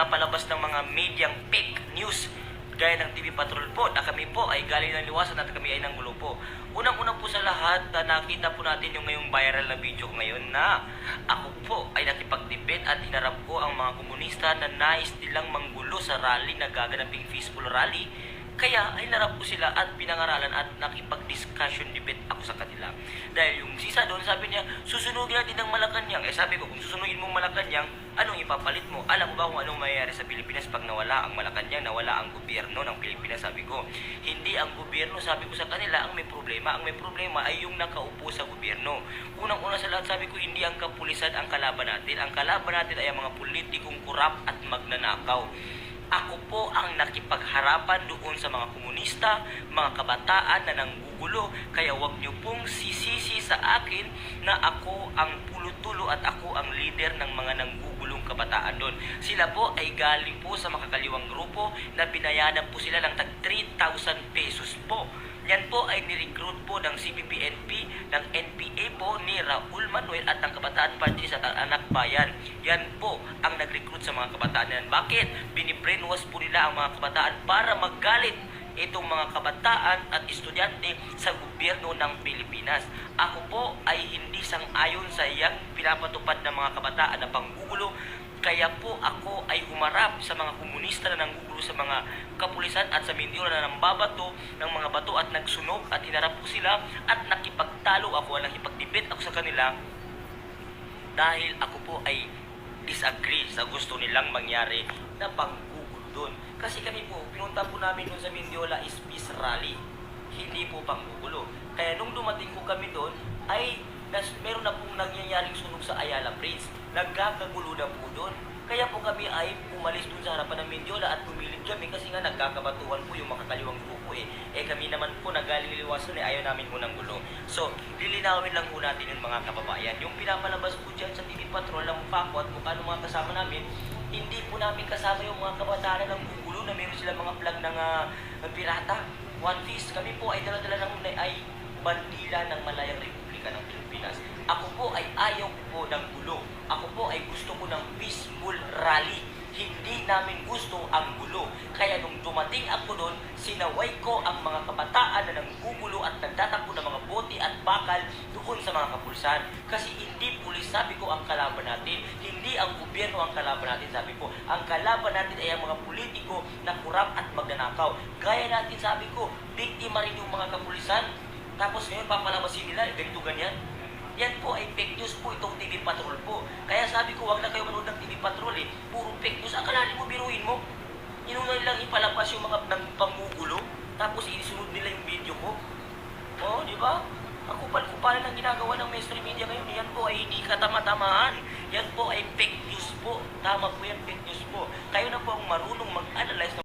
pinapalabas ng mga medyang fake news gaya ng TV Patrol po na kami po ay galing ng liwasan at kami ay ng gulo po. Unang-una po sa lahat na nakita po natin yung ngayong viral na video ngayon na ako po ay nakipagdebate at hinarap ko ang mga komunista na nais nilang manggulo sa rally na gaganaping peaceful rally. Kaya ay narap ko sila at pinangaralan at nakipag-discussion debate ako sa kanila. Dahil yung sisa doon sabi niya, susunugin natin ang Malacanang. Eh sabi ko, kung susunugin mo ang Malacanang, anong ipapalit mo? Alam mo ba kung anong mayayari sa Pilipinas pag nawala ang Malacanang, nawala ang gobyerno ng Pilipinas? Sabi ko, hindi ang gobyerno, sabi ko sa kanila, ang may problema. Ang may problema ay yung nakaupo sa gobyerno. Unang-una sa lahat, sabi ko, hindi ang kapulisan ang kalaban natin. Ang kalaban natin ay ang mga politikong kurap at magnanakaw. Ako po ang nakipagharapan doon sa mga komunista, mga kabataan na nanggugulo. Kaya wag niyo pong sisisi sa akin na ako ang pulutulo at ako ang leader ng mga nanggugulong kabataan doon. Sila po ay galing po sa makakaliwang grupo na binayanan po sila ng tag 3,000 pesos po. Yan po ay nirecruit po ng CPP-NP, ng NPA po ni Raul Manuel at ng Kabataan Party sa Anak Bayan. Yan po ang nag-recruit sa mga kabataan yan. Bakit? Binibrainwash po nila ang mga kabataan para magalit itong mga kabataan at estudyante sa gobyerno ng Pilipinas. Ako po ay hindi sang-ayon sa iyang pinapatupad ng mga kabataan na panggugulo kaya po ako ay humarap sa mga komunista na nanggugulo sa mga kapulisan at sa Mindoro na nambabato ng mga bato at nagsunog at hinarap ko sila at nakipagtalo ako, nakipagdebate ako sa kanila dahil ako po ay disagree sa gusto nilang mangyari na panggugulo doon. Kasi kami po, pinunta po namin doon sa Mindiola is peace rally. Hindi po panggugulo. Kaya nung dumating po kami doon, ay nas, meron na pong nangyayaring sunog sa Ayala Bridge. Nagkakagulo na po doon. Kaya po kami ay umalis doon sa harapan ng Mindiola at pumilid kami kasi nga nagkakabatuhan po yung makakaliwang grupo eh. Eh kami naman po nagaling liwasan eh ayaw namin munang gulo. So, lilinawin lang po natin yung mga kababayan. Yung pinapalabas po dyan sa TV Patrol ng mukha ko at mukha ng mga kasama namin, hindi po namin kasama yung mga kabataan ng gugulo na meron silang mga flag ng ng pirata. One Piece, kami po ay dala-dala ng ay bandila ng Malayang Republika ng Pilipinas. Ako po ay ayaw po ng gulo. Ako po ay gusto ko ng peaceful rally. Namin gusto ang gulo. Kaya nung dumating ako doon, sinaway ko ang mga kabataan na nanggugulo at nagtatakbo ng mga bote at bakal doon sa mga kapulsan. Kasi hindi pulis, sabi ko, ang kalaban natin. Hindi ang gobyerno ang kalaban natin, sabi ko. Ang kalaban natin ay ang mga politiko na kurap at magnanakaw. Gaya natin, sabi ko, biktima rin yung mga kapulisan. Tapos ngayon, papalabasin nila, eh, ganito ganyan. Yan po ay fake news po itong TV Patrol po. Kaya sabi ko, wag na kayo manood ng TV Patrol eh. Puro fake news. Akalain mo, biruin mo. Inuna nilang ipalabas yung mga nang pangugulo. Tapos inisunod nila yung video ko. Oo, di ba? Ako pa kupalan ang ginagawa ng mainstream media ngayon. Yan po ay hindi katama-tamaan. Yan po ay fake news po. Tama po yan, fake news po. Kayo na po ang marunong mag-analyze